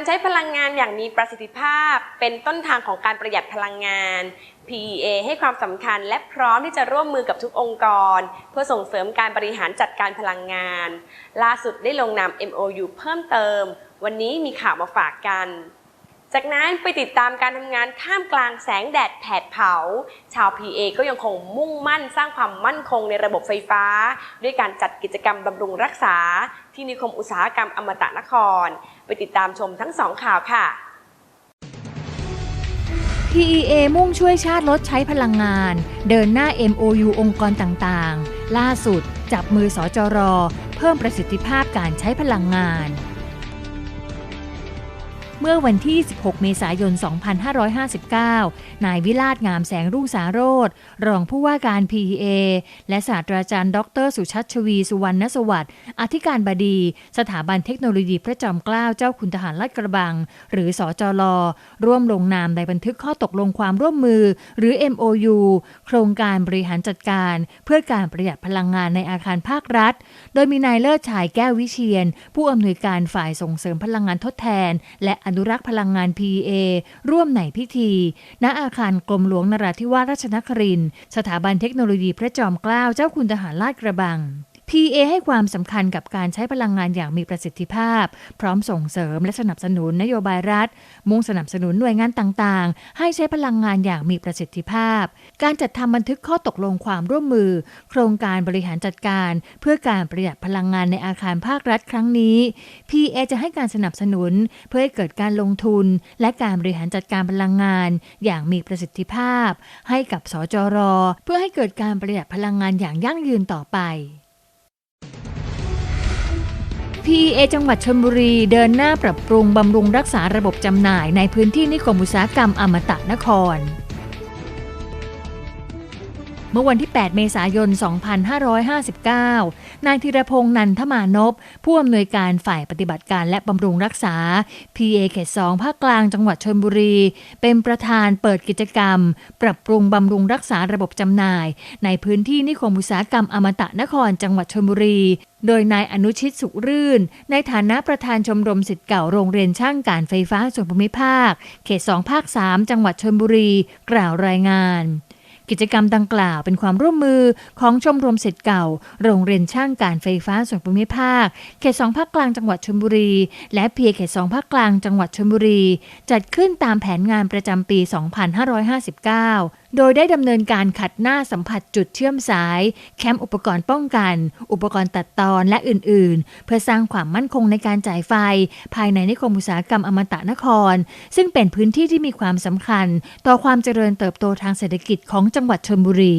การใช้พลังงานอย่างมีประสิทธิภาพ เป็นต้นทางของการประหยัดพลังงาน PEA ให้ความสำคัญและพร้อมที่จะร่วมมือกับทุกองค์กร เพื่อส่งเสริมการบริหารจัดการพลังงาน ล่าสุดได้ลงนาม MOU เพิ่มเติม วันนี้มีข่าวมาฝากกัน จากนั้นไปติดตามการทำงานท่ามกลางแสงแดดแผดเผา ชาว PA ก็ยังคงมุ่งมั่นสร้างความมั่นคงในระบบไฟฟ้า ด้วยการจัดกิจกรรมบำรุงรักษา ที่นิคมอุตสาหกรรมอมตะนคร ไปติดตามชมทั้งสองข่าวค่ะ PEA มุ่งช่วยชาติลดใช้พลังงาน เดินหน้า MOU องค์กรต่างๆ ล่าสุด จับมือสอจร เพิ่มประสิทธิภาพการใช้พลังงาน เมื่อวันที่ 16 เมษายน 2559 นายวิลาศงามแสงรุ่งสาโรธรองผู้ว่าการ PEA และศาสตราจารย์ ดร สุชัชวี สุวรรณสวัสดิ์อธิการบดี สถาบันเทคโนโลยีพระจอมเกล้าเจ้าคุณทหารลาดกระบัง หรือสอจลร่วมลงนามในบันทึกข้อตกลงความร่วมมือ หรือ MOU โครงการบริหารจัดการ เพื่อการประหยัดพลังงานในอาคารภาครัฐ โดยมีนายเลิศชายแก้ววิเชียน ผู้อำนวยการฝ่ายส่งเสริมพลังงานทดแทน และนุรักษ์พลังงาน PA ร่วมในพิธี ณอาคารกรมหลวงนราธิวาสราชนครินทร์สถาบันเทคโนโลยีพระจอมเกล้าเจ้าคุณทหารลาดกระบัง PA ให้ความสำคัญกับการใช้พลังงานอย่างมีประสิทธิภาพ พร้อมส่งเสริมและสนับสนุนนโยบายรัฐ มุ่งสนับสนุนหน่วยงานต่างๆ ให้ใช้พลังงานอย่างมีประสิทธิภาพ การจัดทำบันทึกข้อตกลงความร่วมมือ โครงการบริหารจัดการ เพื่อการประหยัดพลังงานในอาคารภาครัฐครั้งนี้ PA จะให้การสนับสนุน เพื่อให้เกิดการลงทุน และการบริหารจัดการพลังงาน อย่างมีประสิทธิภาพ ให้กับสจร เพื่อให้เกิดการประหยัดพลังงานอย่างยั่งยืนต่อไป PA จังหวัดชลบุรีเดินหน้าปรับปรุงบำรุงรักษาระบบจำหน่ายในพื้นที่นิคมอุตสาหกรรมอมตะนคร เมื่อวันที่ 8 เมษายน 2559 นายธีรพงษ์นันทมานพ ผู้อำนวยการฝ่ายปฏิบัติการและบำรุงรักษา PA เขต 2 ภาคกลางจังหวัดชลบุรี เป็นประธานเปิดกิจกรรม ปรับปรุงบำรุงรักษาระบบจำหน่าย ในพื้นที่นิคมอุตสาหกรรมอมตะนครจังหวัดชลบุรี โดยนายอนุชิตสุรื่น ในฐานะประธานชมรมสิทธิ์เก่าโรงเรียนช่างการไฟฟ้าส่วนภูมิภาค เขต 2 ภาค 3 จังหวัดชลบุรี กล่าวรายงาน กิจกรรมดังกล่าวเป็นความร่วมมือของชมรมศิษย์เก่า โรงเรียนช่างการไฟฟ้าส่วนภูมิภาค เขตสองภาคกลางจังหวัดชลบุรี และเพียเขตสองภาคกลางจังหวัดชลบุรี จัดขึ้นตามแผนงานประจำปี 2559 โดยได้ดำเนินการขัดหน้าสัมผัสจุดเชื่อมสาย แคมป์อุปกรณ์ป้องกัน อุปกรณ์ตัดตอนและอื่นๆ เพื่อสร้างความมั่นคงในการจ่ายไฟ ภายในนิคมอุตสาหกรรมอมตะนคร ซึ่งเป็นพื้นที่ที่มีความสำคัญ ต่อความเจริญเติบโตทางเศรษฐกิจของจังหวัดชลบุรี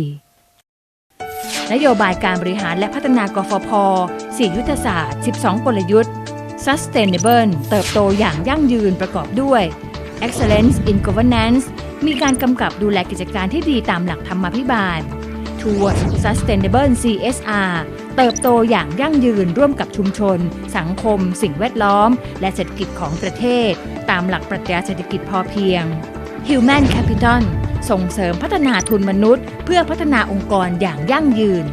นโยบายการบริหารและพัฒนากฟผ4ยุทธศาสตร์ 12 กลยุทธ์ Sustainable เติบโตอย่างยั่งยืนประกอบด้วย Excellence in Governance มีการกำกับดูแลกิจการที่ดีตามหลักธรรมาภิบาล Towards Sustainable CSR เติบโตอย่างยั่งยืนร่วมกับชุมชน สังคม สิ่งแวดล้อม และเศรษฐกิจของประเทศ ตามหลักปรัชญาเศรษฐกิจพอเพียง Human Capital ส่งเสริมพัฒนาทุนมนุษย์ เพื่อพัฒนาองค์กรอย่างยั่งยืน